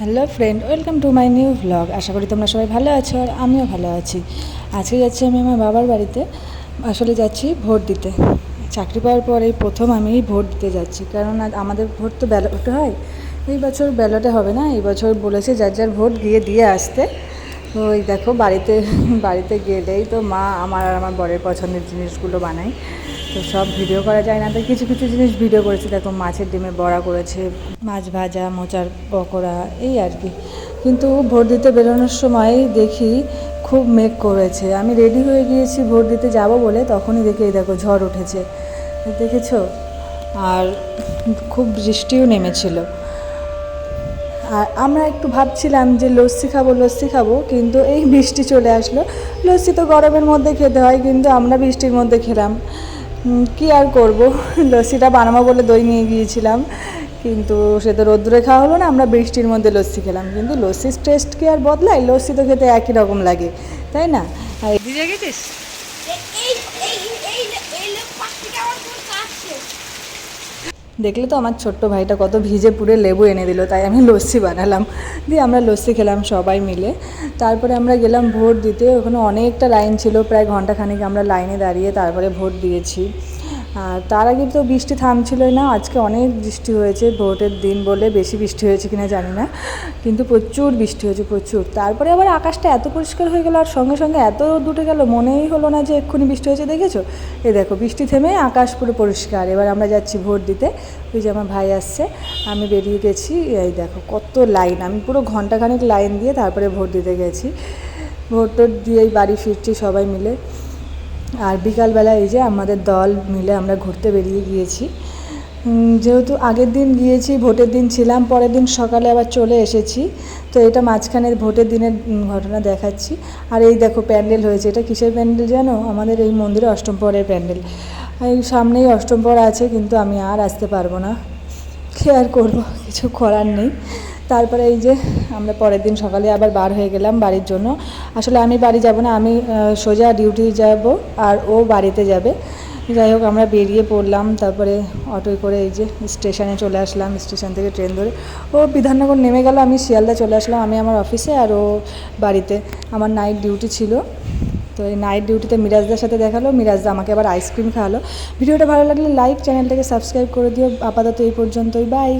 Hello friend welcome to my new vlog আশা করি তোমরা সবাই ভালো আছো আর আমিও ভালো আছি। আজকে যাচ্ছি আমি আমার বাবার বাড়িতে। আসলে যাচ্ছি ভোট দিতে। চাকরি পাওয়ার পর প্রথম আমি ভোট দিতে যাচ্ছি। কারণ আমাদের ভোট তো ব্যালটে হয়। এই বছর ব্যালটে হবে না। এই বছর বলেছে যার যার ভোট গিয়ে দিয়ে আসতে। তো ওই দেখো, বাড়িতে বাড়িতে গেলেই তো মা আমার আর আমার বরের পছন্দের জিনিসগুলো বানায়। তো সব ভিডিও করা যায় না। তো কিছু কিছু জিনিস ভিডিও করেছে। দেখো মাছের ডিমে বড়া করেছে, মাছ ভাজা, মোচার পকোড়া, এই আর কি। কিন্তু ভোট দিতে বেরোনোর সময় দেখি খুব মেঘ করেছে। আমি রেডি হয়ে গিয়েছি ভোট দিতে যাব বলে, তখনই দেখি এই দেখো ঝড় উঠেছে। দেখেছ? আর খুব বৃষ্টিও নেমেছিল। আর আমরা একটু ভাবছিলাম যে লস্যি খাব লস্যি খাব, কিন্তু এই বৃষ্টি চলে আসলো। লস্যি তো গরমের মধ্যে খেতে হয়, কিন্তু আমরা বৃষ্টির মধ্যে খেলাম। কি আর করব লস্যিটা বানাবো বলে দই নিয়ে গিয়েছিলাম কিন্তু সে তো রোদ্দুরে খাওয়া হলো না আমরা বৃষ্টির মধ্যে লস্যি খেলাম কিন্তু লস্যির টেস্ট কি আর বদলায় লস্যি তো খেতে একই রকম লাগে তাই না আর ভিজে গেছিস এই এই এই এই এই লোক পাশ থেকে আমার পুরো কাটছে দেখলে তো আমার ছোট্ট ভাইটা কত ভিজে পুড়ে লেবু এনে দিল, তাই আমি লস্যি বানালাম। দিয়ে আমরা লস্যি খেলাম সবাই মিলে। তারপরে আমরা গেলাম ভোট দিতে, ওখানে অনেকটা লাইন ছিল, প্রায় ঘন্টাখানেক আমরা লাইনে দাঁড়িয়ে তারপরে ভোট দিয়েছি। আর তার আগে তো বৃষ্টি থামছিলই না, আজকে অনেক বৃষ্টি হয়েছে, ভোটের দিন বলে বেশি বৃষ্টি হয়েছে কিনা জানি না, কিন্তু প্রচুর বৃষ্টি হয়েছে প্রচুর। তারপরে আবার আকাশটা এত পরিষ্কার হয়ে গেল আর সঙ্গে সঙ্গে এত দুটে গেল, মনেই হলো না যে এক্ষুনি বৃষ্টি হয়েছে, দেখেছ? এই দেখো, বৃষ্টি থেমে আকাশ পুরো পরিষ্কার। এবার আমরা যাচ্ছি ভোট দিতে। ওই যে আমার ভাই আসছে, আমি বেরিয়ে গেছি, এই দেখো কত লাইন, আমি পুরো ঘন্টাখানেক লাইন দিয়ে তারপরে ভোট দিতে গেছি। ভোট টোট দিয়েই বাড়ি ফিরছি সবাই মিলে। আর বিকালবেলা এই যে আমাদের দল মিলে আমরা ঘুরতে বেরিয়ে গিয়েছি। যেহেতু আগের দিন গিয়েছি, ভোটের দিন ছিলাম, পরের দিন সকালে আবার চলে এসেছি। তো এটা মাঝখানে ভোটের দিনের ঘটনা দেখাচ্ছি। আর এই দেখো প্যান্ডেল হয়েছে, এটা কিসের প্যান্ডেল জানো? আমাদের এই মন্দিরে অষ্টম পরের প্যান্ডেল। এই সামনেই অষ্টম পর আছে, কিন্তু আমি আর আসতে পারব না। কী আর করব, কিছু করার নেই। তারপরে এই যে আমরা পরের দিন সকালে আবার বার হয়ে গেলাম বাড়ির জন্য। আসলে আমি বাড়ি যাব না, আমি সোজা ডিউটি যাব আর ও বাড়িতে যাবে। যাই হোক, আমরা বেরিয়ে পড়লাম, তারপরে অটোয় করে এই যে স্টেশনে চলে আসলাম, স্টেশন থেকে ট্রেন ধরে। ও বিধাননগর নেমে গেল, আমি শিয়ালদা চলে আসলাম, আমি আমার অফিসে আর ও বাড়িতে। আমার নাইট ডিউটি ছিল। তো এই নাইট ডিউটিতে মিরাজদের সাথে দেখাল, মিরাজদা আমাকে আবার আইসক্রিম খাওয়ালো। ভিডিওটা ভালো লাগলে লাইক চ্যানেলটাকে সাবস্ক্রাইব করে দিও। আপাতত এই পর্যন্তই বাই